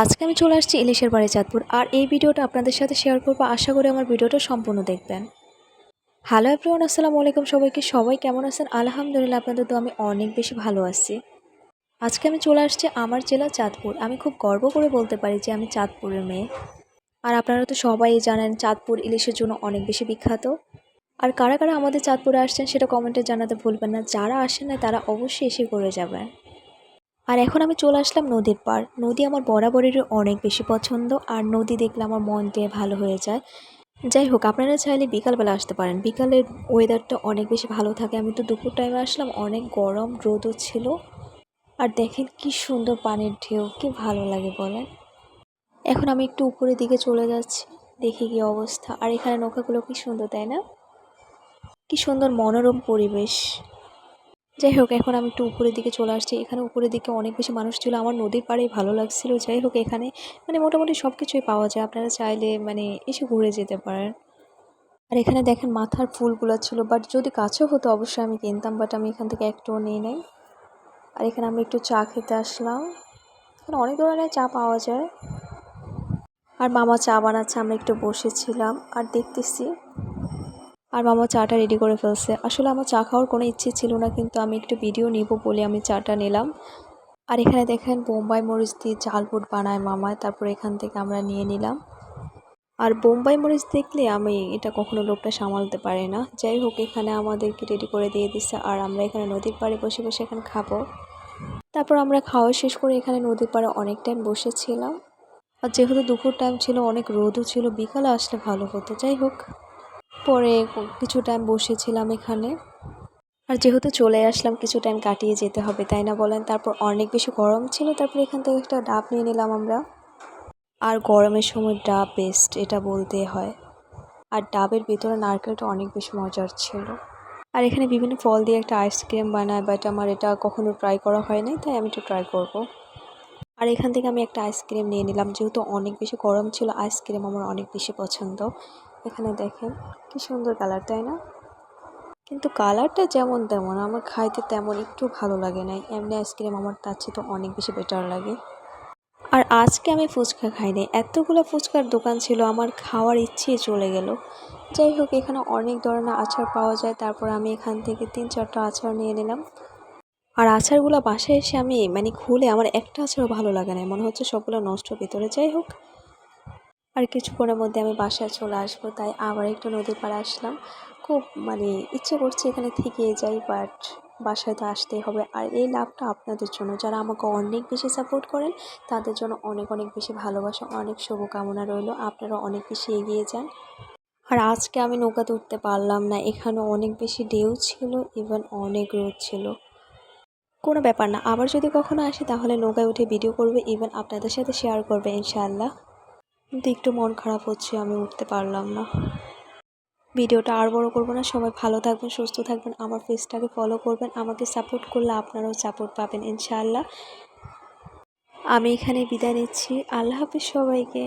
আজকে আমি চলে আসছি ইলিশের বাড়ি চাঁদপুর আর এই ভিডিওটা আপনাদের সাথে শেয়ার করব। আশা করি আমার ভিডিওটা সম্পূর্ণ দেখবেন। হ্যালো এভরিওয়ান, আসসালামু আলাইকুম সবাইকে। সবাই কেমন আছেন? আলহামদুলিল্লাহ, আপনাদের তো আমি অনেক বেশি ভালো আছি। আজকে আমি চলে আসছি আমার জেলা চাঁদপুর। আমি খুব গর্ব করে বলতে পারি যে আমি চাঁদপুরের মেয়ে। আর আপনারা তো সবাই জানেন চাঁদপুর ইলিশের জন্য অনেক বেশি বিখ্যাত। আর কারা কারা আমাদের চাঁদপুরে আসছেন সেটা কমেন্টে জানাতে ভুলবেন না। যারা আসেন না, তারা অবশ্যই এসে করে যাবেন। আর এখন আমি চলে আসলাম নদীর পাড়। নদী আমার বরাবরেরই অনেক বেশি পছন্দ আর নদী দেখলে আমার মন দিয়ে ভালো হয়ে যায়। যাই হোক, আপনারা চাইলে বিকালবেলা আসতে পারেন। বিকালের ওয়েদারটা অনেক বেশি ভালো থাকে। আমি তো দুপুর টাইমে আসলাম, অনেক গরম, রোদও ছিল। আর দেখেন কি সুন্দর পানির ঢেউ, কি ভালো লাগে বলেন। এখন আমি একটু উপরের দিকে চলে যাচ্ছি, দেখি কি অবস্থা। আর এখানে নৌকাগুলো কি সুন্দর, তাই না? কি সুন্দর মনোরম পরিবেশ। যাই হোক, এখন আমি একটু উপরের দিকে চলে আসছি। এখানে উপরের দিকে অনেক বেশি মানুষ ছিল। আমার নদীর পাড়ে ভালো লাগছিল। যাই হোক, এখানে মানে মোটামুটি সব কিছুই পাওয়া যায়। আপনারা চাইলে মানে এসে ঘুরে যেতে পারেন। আর এখানে দেখেন মাথার ফুলগুলো ছিল। বাট যদি কাছেও হতো অবশ্যই আমি কিনতাম। বাট আমি এখান থেকে একটুও নিয়ে নেই। আর এখানে আমি একটু চা খেতে আসলাম। এখানে অনেক ধরনের চা পাওয়া যায়। আর মামা চা বানাচ্ছে। আমরা একটু বসেছিলাম। আর দেখতেছি আর মামা চাটা রেডি করে ফেলছে। আসলে আমার চা খাওয়ার কোনো ইচ্ছে ছিল না, কিন্তু আমি একটু ভিডিও নিব বলে আমি চাটা নিলাম। আর এখানে দেখেন বোম্বাই মরিচ দিয়ে ঝালপুট বানায় মামায় তারপর এখান থেকে আমরা নিয়ে নিলাম। আর বোম্বাই মরিচ দেখলে আমি এটা কখনো লোকটা সামালতে পারে না। যাই হোক, এখানে আমাদেরকে রেডি করে দিয়ে দিচ্ছে আর আমরা এখানে নদীর পাড়ে বসে বসে এখানে খাব। তারপর আমরা খাওয়া শেষ করে এখানে নদীর পাড়ে অনেক টাইম বসেছিলাম। আর যেহেতু দুপুর টাইম ছিল, অনেক রোদও ছিল, বিকালে আসলে ভালো হতো। যাই হোক। পরে কিছু টাইম বসেছিলাম এখানে। আর যেহেতু চলে আসলাম, কিছু টাইম কাটিয়ে যেতে হবে, তাই না বলেন? তারপর অনেক বেশি গরম ছিল, তারপর এখান থেকে একটা ডাব নিয়ে নিলাম আমরা। আর গরমের সময় ডাব বেস্ট এটা বলতে হয়। আর ডাবের ভিতরে নারকেলটা অনেক বেশি মজার ছিল। আর এখানে বিভিন্ন ফল দিয়ে একটা আইসক্রিম বানায় বাট আমার এটা কখনো ট্রাই করা হয় নাই তাই আমি একটু ট্রাই করব। আর এখান থেকে আমি একটা আইসক্রিম নিয়ে নিলাম, যেহেতু অনেক বেশি গরম ছিল আইসক্রিম আমার অনেক বেশি পছন্দ। এখানে দেখেন, কি সুন্দর কালার তাই না? কিন্তু কালারটা যেমন তেমন, আমার খাইতে তেমন একটু ভালো লাগে নাই এমনি আইসক্রিম আমার তার চেয়ে তো অনেক বেশি বেটার লাগে। আর আজকে আমি ফুচকা খাইনি এতগুলো ফুচকার দোকান ছিল, আমার খাওয়ার ইচ্ছে চলে গেল। যাই হোক, এখানে অনেক ধরনের আচার পাওয়া যায়। তারপর আমি এখান থেকে তিন চারটা আচার নিয়ে নিলাম। আর আচারগুলো বাসায় এসে আমি মানে খুলে আমার একটা আচারও ভালো লাগে না। মনে হচ্ছে সবগুলো নষ্ট ভিতরে। যাই হোক আর কিছুক্ষণের মধ্যে আমি বাসায় চলে আসব, তাই আবার একটু নদীর পাড়ে আসলাম। খুব মানে ইচ্ছে করছে এখানে থেকে যাই বাট বাসায় তো আসতেই হবে। আর এই লাভটা আপনাদের জন্য, যারা আমাকে অনেক বেশি সাপোর্ট করেন, তাদের জন্য অনেক অনেক বেশি ভালোবাসা, অনেক শুভকামনা রইল। আপনারা অনেক বেশি এগিয়ে যান। আর আজকে আমি নৌকাতে উঠতে পারলাম না, এখানে অনেক বেশি ঢেউ ছিল ইভেন অনেক রোদ ছিল। কোনো ব্যাপার না, আবার যদি কখনো আসি, তাহলে নৌকায় উঠে ভিডিও করবে ইভেন আপনাদের সাথে শেয়ার করবে, ইনশাআল্লাহ। কিন্তু একটু মন খারাপ হচ্ছে, আমি উঠতে পারলাম না। ভিডিওটা আর বড় করব না, সবাই ভালো থাকবেন, সুস্থ থাকবেন, আমার ফেসটাকে ফলো করবেন, আমাকে সাপোর্ট করলে আপনারাও সাপোর্ট পাবেন, ইনশাআল্লাহ। আমি এখানে বিদায় নিচ্ছি, আল্লাহ হাফিজ সবাইকে।